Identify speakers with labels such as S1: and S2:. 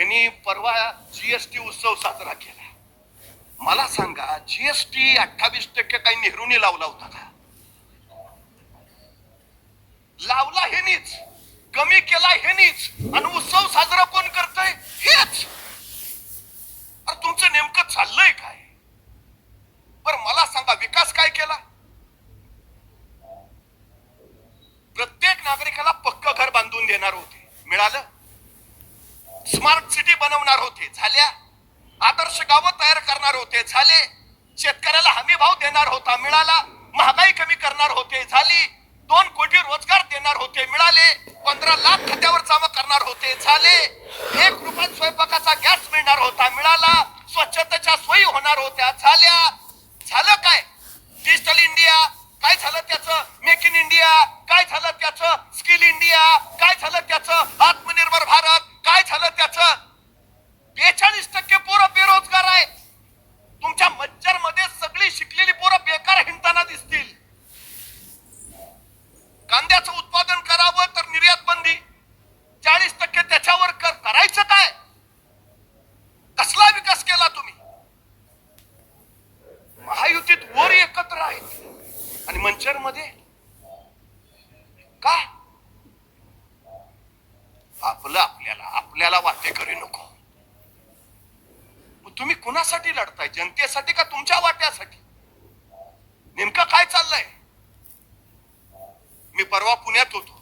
S1: त्यांनी परवा जीएसटी उत्सव साजरा केला. मला सांगा जीएसटी अठ्ठावीस टक्के काही नेहरूने लावला होता का? लावला हेनीच कमी केला हेनीच आणि उत्सव साजरा कोण करतय? हेच. अरे तुमचं नेमकं चाललंय काय? बर मला सांगा विकास काय केला? प्रत्येक नागरिकाला पक्क घर बांधून देणार होते. मिळालं? स्मार्ट सिटी बनवणार होते. झाल्या? आदर्श गावं तयार करणार होते. झाले? शेतकऱ्याला हमी भाव देणार होता. मिळाला? महागाई कमी करणार होते. झाली? दोन कोटी रोजगार देणार होते. मिळाले? पंधरा लाख खात्यावर जमा करणार होते. झाले? एक रुपयात स्वयंपाकाचा गॅस मिळणार होता. मिळाला? स्वच्छतेच्या सोयी होणार होत्या. झाल्या? झालं काय? डिजिटल इंडिया काय झालं त्याचं? मेक इन इंडिया काय झालं त्याचं? स्किल इंडिया काय झालं त्याचं? आणि मंचरमध्ये का आपलं आपल्याला आपल्याला वाटेकरी नको. मग तुम्ही कुणासाठी लढताय? जनतेसाठी का तुमच्या वाट्यासाठी? नेमकं काय चाललंय? मी परवा पुण्यात होतो.